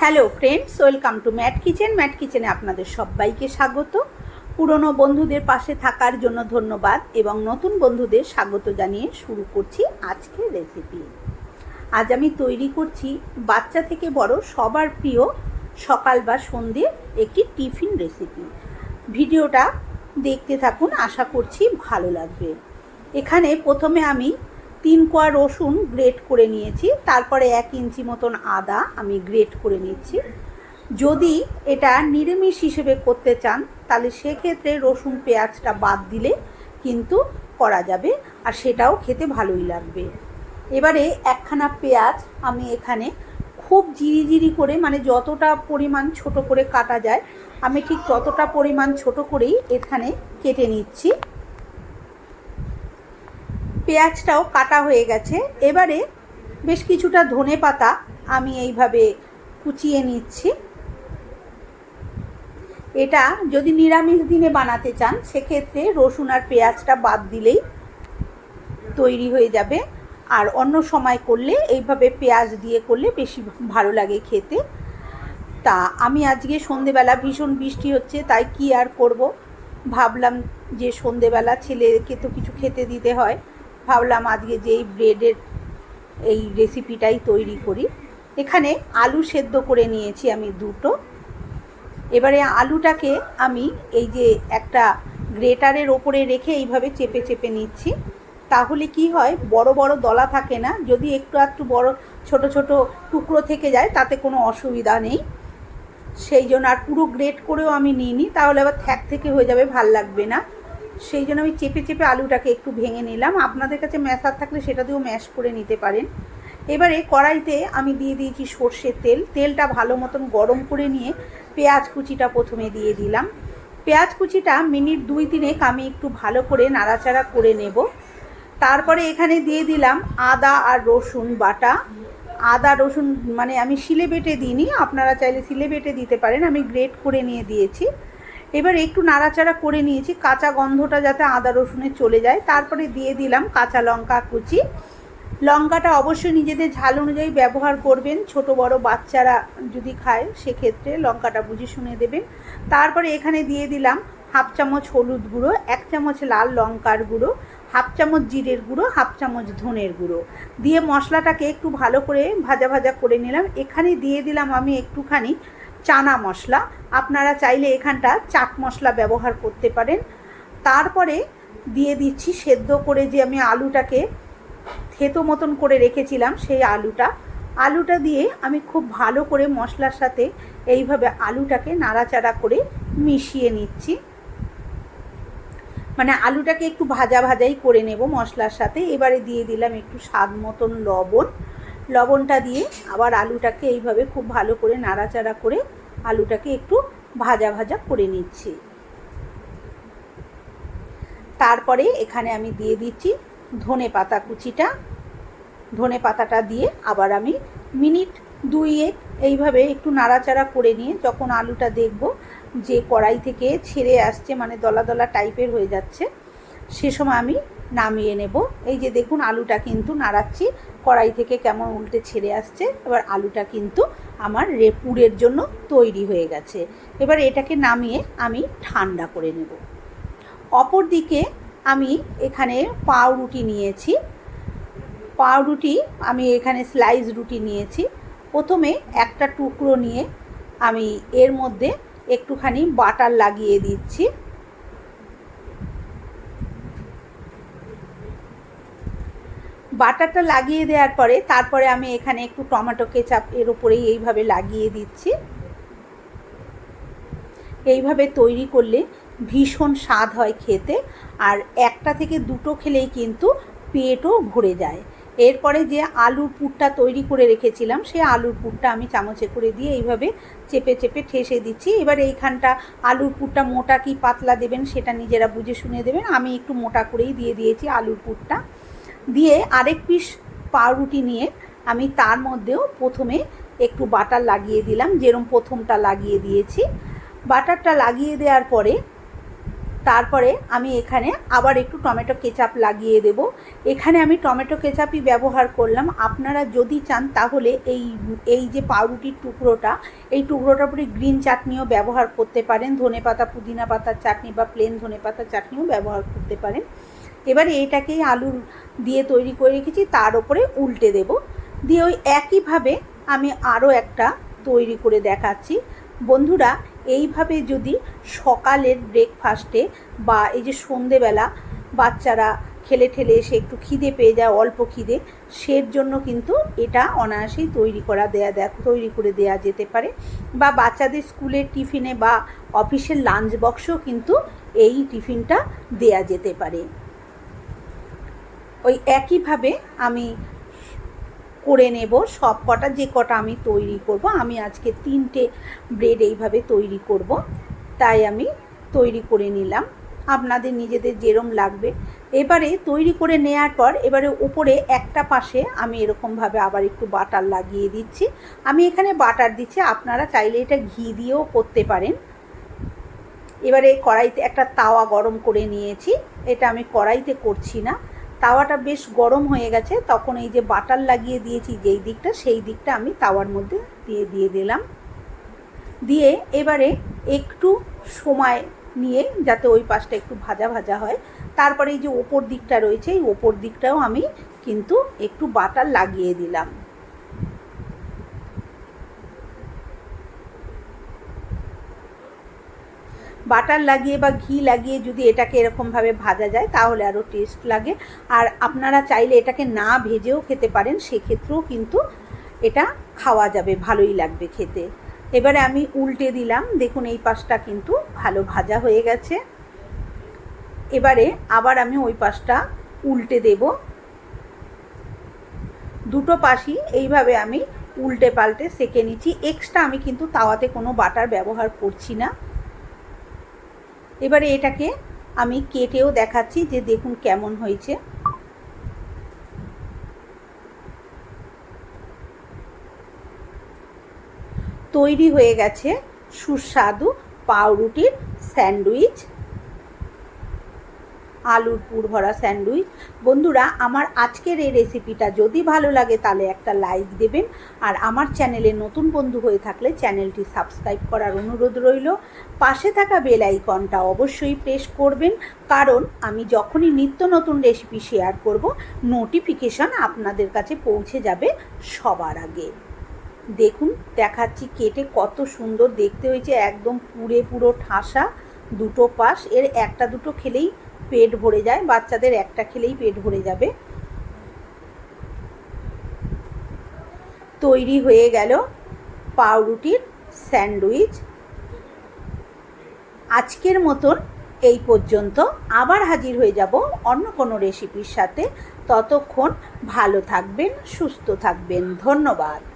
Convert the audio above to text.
Hello friends, welcome to Mat kitchen. Mat কিচেনে আপনাদের সবাইকে স্বাগত। পুরনো বন্ধুদের পাশে থাকার জন্য ধন্যবাদ এবং নতুন বন্ধুদের স্বাগত জানিয়ে শুরু করছি আজকের রেসিপি আজ আমি তৈরি করছি বাচ্চা থেকে বড় সবার প্রিয় সকাল বা সন্ধে একটি টিফিন রেসিপি ভিডিওটা দেখতে থাকুন, আশা করছি ভালো লাগবে। এখানে প্রথমে আমি তিন কোয়া রসুন গ্রেট করে নিয়েছি, তারপরে এক ইঞ্চি মতন আদা আমি গ্রেট করে নিচ্ছি। যদি এটা নিরামিষ হিসেবে করতে চান, তাহলে সেক্ষেত্রে রসুন পেঁয়াজটা বাদ দিলে কিন্তু করা যাবে, আর সেটাও খেতে ভালোই লাগবে। এবারে একখানা পেঁয়াজ আমি এখানে খুব জিরি জিরি করে মানে যতটা পরিমাণ ছোট করে কাটা যায়, আমি ঠিক ততটা পরিমাণ ছোট করেই এখানে কেটে নিচ্ছি। পেঁয়াজটাও কাটা হয়ে গেছে। এবারে বেশ কিছুটা ধনে পাতা আমি এইভাবে কুচিয়ে নিচ্ছি। এটা যদি নিরামিষ দিনে বানাতে চান, সেক্ষেত্রে রসুন আর পেঁয়াজটা বাদ দিলেই তৈরি হয়ে যাবে। আর অন্য সময় করলে এইভাবে পেঁয়াজ দিয়ে করলে বেশি ভালো লাগে খেতে। তা আমি আজকে সন্ধেবেলা ভীষণ বৃষ্টি হচ্ছে, তাই কি আর করব? ভাবলাম যে সন্ধেবেলা ছেলেকে তো কিছু খেতে দিতে হয়। ভাবলাম আজকে যে এই ব্রেডের এই রেসিপিটাই তৈরি করি। এখানে আলু সেদ্ধ করে নিয়েছি আমি দুটো। এবারে আলুটাকে আমি এই যে একটা গ্রেটারের ওপরে রেখে এইভাবে চেপে চেপে নিচ্ছি। তাহলে কি হয়, বড় বড় দলা থাকে না, যদি একটু একটু বড়, ছোট ছোট টুকরো থেকে যায়, তাতে কোনো অসুবিধা নেই। সেই জন্য আর পুরো গ্রেট করেও আমি নিইনি, তাহলে আবার থ্যাক থেকে হয়ে যাবে, ভালো লাগবে না। সেই জন্য আমি চেপে চেপে আলুটাকে একটু ভেঙে নিলাম। আপনাদের কাছে ম্যাশার থাকলে সেটা দিয়েও ম্যাশ করে নিতে পারেন। এবারে কড়াইতে আমি দিয়ে দিয়েছি সর্ষের তেল। তেলটা ভালো মতন গরম করে নিয়ে পেঁয়াজ কুচিটা প্রথমে দিয়ে দিলাম। পেঁয়াজ কুচিটা মিনিট দুই তিনেক আমি একটু ভালো করে নাড়াচাড়া করে নেব। তারপরে এখানে দিয়ে দিলাম আদা আর রসুন বাটা। আদা, রসুন মানে আমি শিলে বেটে দিইনি। আপনারা চাইলে শিলে বেটে দিতে পারেন। আমি গ্রেট করে নিয়ে দিয়েছি। এবার একটু নাড়াচাড়া করে নিয়েছি, কাঁচা গন্ধটা যাতে আদা রসুনে চলে যায়। তারপরে দিয়ে দিলাম কাঁচা লঙ্কা কুচি। লঙ্কাটা অবশ্যই নিজেদের ঝাল অনুযায়ী ব্যবহার করবেন। ছোট বড় বাচ্চারা যদি খায়, সেক্ষেত্রে লঙ্কাটা বুঝে শুনে দেবেন। তারপরে এখানে দিয়ে দিলাম হাফ চামচ হলুদ গুঁড়ো, এক চামচ লাল লঙ্কার গুঁড়ো, হাফ চামচ জিরের গুঁড়ো, হাফ চামচ ধনের গুঁড়ো। দিয়ে মশলাটাকে একটু ভালো করে ভাজা ভাজা করে নিলাম। এখানে দিয়ে দিলাম আমি একটুখানি চানা মশলা। আপনারা চাইলে এখানটা চাট মশলা ব্যবহার করতে পারেন। তারপরে দিয়ে দিচ্ছি সেদ্ধ করে যে আমি আলুটাকে থেতো মতন করে রেখেছিলাম সেই আলুটা। আলুটা দিয়ে আমি খুব ভালো করে মশলার সাথে এইভাবে আলুটাকে নাড়াচাড়া করে মিশিয়ে নিচ্ছি। মানে আলুটাকে একটু ভাজা ভাজাই করে নেব মশলার সাথে। এবারে দিয়ে দিলাম একটু স্বাদ মতন লবণ। লবণটা দিয়ে আবার আলুটাকে এইভাবে খুব ভালো করে নাড়াচাড়া করে আলুটাকে একটু ভাজা ভাজা করে নিচ্ছি। তারপরে এখানে আমি দিয়ে দিচ্ছি ধনে পাতা কুচিটা। ধনে পাতাটা দিয়ে আবার আমি মিনিট দুইয়েক এইভাবে একটু নাড়াচাড়া করে নিয়ে যখন আলুটা দেখব যে কড়াই থেকে ছেড়ে আসছে মানে দলা দলা টাইপের হয়ে যাচ্ছে, সে সময় আমি নামিয়ে নেব। এই যে দেখুন, আলুটা কিন্তু নাড়াচ্ছি কড়াই থেকে কেমন উল্টে ছেড়ে আসছে, এবার আলুটা কিন্তু আমার রেপুরের জন্য তৈরি হয়ে গেছে। এবার এটাকে নামিয়ে আমি ঠান্ডা করে নেব। অপরদিকে আমি এখানে পাউরুটি নিয়েছি। পাউরুটি আমি এখানে স্লাইস রুটি নিয়েছি। প্রথমে একটা টুকরো নিয়ে আমি এর মধ্যে একটুখানি বাটার লাগিয়ে দিচ্ছি। বাটারটা লাগিয়ে দেওয়ার পরে তারপরে আমি এখানে একটু টমেটো কেচাপ এর উপরেই এইভাবে লাগিয়ে দিচ্ছি। এইভাবে তৈরি করলে ভীষণ স্বাদ হয় খেতে আর একটা থেকে দুটো খেলেই কিন্তু পেটও ভরে যায়। এরপরে যে আলুর পুরটা তৈরি করে রেখেছিলাম সেই আলুর পুরটা আমি চামচে করে দিয়ে এইভাবে চেপে চেপে ঠেসে দিচ্ছি। এবার এইখানটা আলুর পুরটা মোটা কি পাতলা দেবেন সেটা নিজেরা বুঝে শুনে দেবেন। আমি একটু মোটা করেই দিয়ে দিয়েছি আলুর পুরটা। দিয়ে আরেক পিস পাউরুটি নিয়ে আমি তার মধ্যেও প্রথমে একটু বাটার লাগিয়ে দিলাম, যেরম প্রথমটা লাগিয়ে দিয়েছি। বাটারটা লাগিয়ে দেওয়ার পরে, তারপরে আমি এখানে আবার একটু টমেটো কেচাপ লাগিয়ে দেব। এখানে আমি টমেটো কেচাপই ব্যবহার করলাম। আপনারা যদি চান তাহলে এই এই যে পাউরুটির টুকরোটা, এই টুকরোটার উপরে গ্রিন চাটনিও ব্যবহার করতে পারেন। ধনে পাতা, পুদিনা পাতার চাটনি বা প্লেন ধনে পাতার চাটনিও ব্যবহার করতে পারেন। এবারে এইটাকেই আলু দিয়ে তৈরি করে রেখেছি, তার উপরে উল্টে দেব। দিয়ে ওই একইভাবে আমি আরও একটা তৈরি করে দেখাচ্ছি। বন্ধুরা, এইভাবে যদি সকালের ব্রেকফাস্টে বা এই যে সন্ধেবেলা বাচ্চারা খেলে ঠেলে এসে একটু খিদে পেয়ে যায়, অল্প খিদে, সের জন্য কিন্তু এটা অনায়াসেই তৈরি করা দেয়া দেয়া, তৈরি করে দেয়া যেতে পারে। বা বাচ্চাদের স্কুলের টিফিনে বা অফিসের লাঞ্চ বক্সেও কিন্তু এই টিফিনটা দেয়া যেতে পারে। ওই একইভাবে আমি করে নেব সব কটা, যে কটা আমি তৈরি করব। আমি আজকে তিনটে ব্রেড এইভাবে তৈরি করব। তাই আমি তৈরি করে নিলাম। আপনাদের নিজেদের যেরম লাগবে। এবারে তৈরি করে নেয়ার পর এবারে উপরে একটা পাশে আমি এরকমভাবে আবার একটু বাটার লাগিয়ে দিচ্ছি। আমি এখানে বাটার দিচ্ছি, আপনারা চাইলে এটা ঘি দিয়েও করতে পারেন। এবারে কড়াইতে একটা তাওয়া গরম করে নিয়েছি। এটা আমি কড়াইতে করছি না। তাওয়াটা বেশ গরম হয়ে গেছে, তখন এই যে বাটার লাগিয়ে দিয়েছি যেই দিকটা, সেই দিকটা আমি তাওয়ার মধ্যে দিয়ে দিয়ে দিলাম। দিয়ে এবারে একটু সময় নিয়ে যাতে ওই পাশটা একটু ভাজা ভাজা হয়, তারপরে এই যে ওপর দিকটা রয়েছে, এই ওপর দিকটাও আমি কিন্তু একটু বাটার লাগিয়ে দিলাম। বাটার লাগিয়ে বা ঘি লাগিয়ে যদি এটাকে এরকমভাবে ভাজা যায়, তাহলে আরও টেস্ট লাগে। আর আপনারা চাইলে এটাকে না ভেজেও খেতে পারেন, সেক্ষেত্রেও কিন্তু এটা খাওয়া যাবে, ভালোই লাগবে খেতে। এবারে আমি উল্টে দিলাম, দেখুন এই পাশটা কিন্তু ভালো ভাজা হয়ে গেছে। এবারে আবার আমি ওই পাশটা উল্টে দেব। দুটো পাশই এইভাবে আমি উল্টে পাল্টে সেকে নিচ্ছি। এক্সট্রা আমি কিন্তু তাওয়াতে কোনো বাটার ব্যবহার করছি না। এবারে এটাকে আমি কেটেও দেখাচ্ছি যে দেখুন কেমন হয়েছে। তৈরি হয়ে গেছে সুস্বাদু পাউরুটির স্যান্ডউইচ। আলুর পুর ভরা স্যান্ডউইচ। বন্ধুরা, আমার আজকের এই রেসিপিটা যদি ভালো লাগে তাহলে একটা লাইক দেবেন আর আমার চ্যানেলে নতুন বন্ধু হয়ে থাকলে চ্যানেলটি সাবস্ক্রাইব করার অনুরোধ রইল। পাশে থাকা বেল আইকনটা অবশ্যই প্রেস করবেন কারণ আমি যখনই নিত্য নতুন রেসিপি শেয়ার করব, নোটিফিকেশান আপনাদের কাছে পৌঁছে যাবে সবার আগে। দেখুন, দেখাচ্ছি কেটে কত সুন্দর দেখতে হয়েছে, একদম পুরে পুরো ঠাসা। দুটো পাশ, এর একটা দুটো খেলেই পেট ভরে যায়, বাচ্চাদের একটা খেলেই পেট ভরে যাবে। তৈরি হয়ে গেল পাউরুটির স্যান্ডউইচ। আজকের মতন এই পর্যন্ত। আবার হাজির হয়ে যাব অন্য কোনো রেসিপির সাথে। ততক্ষণ ভালো থাকবেন, সুস্থ থাকবেন। ধন্যবাদ।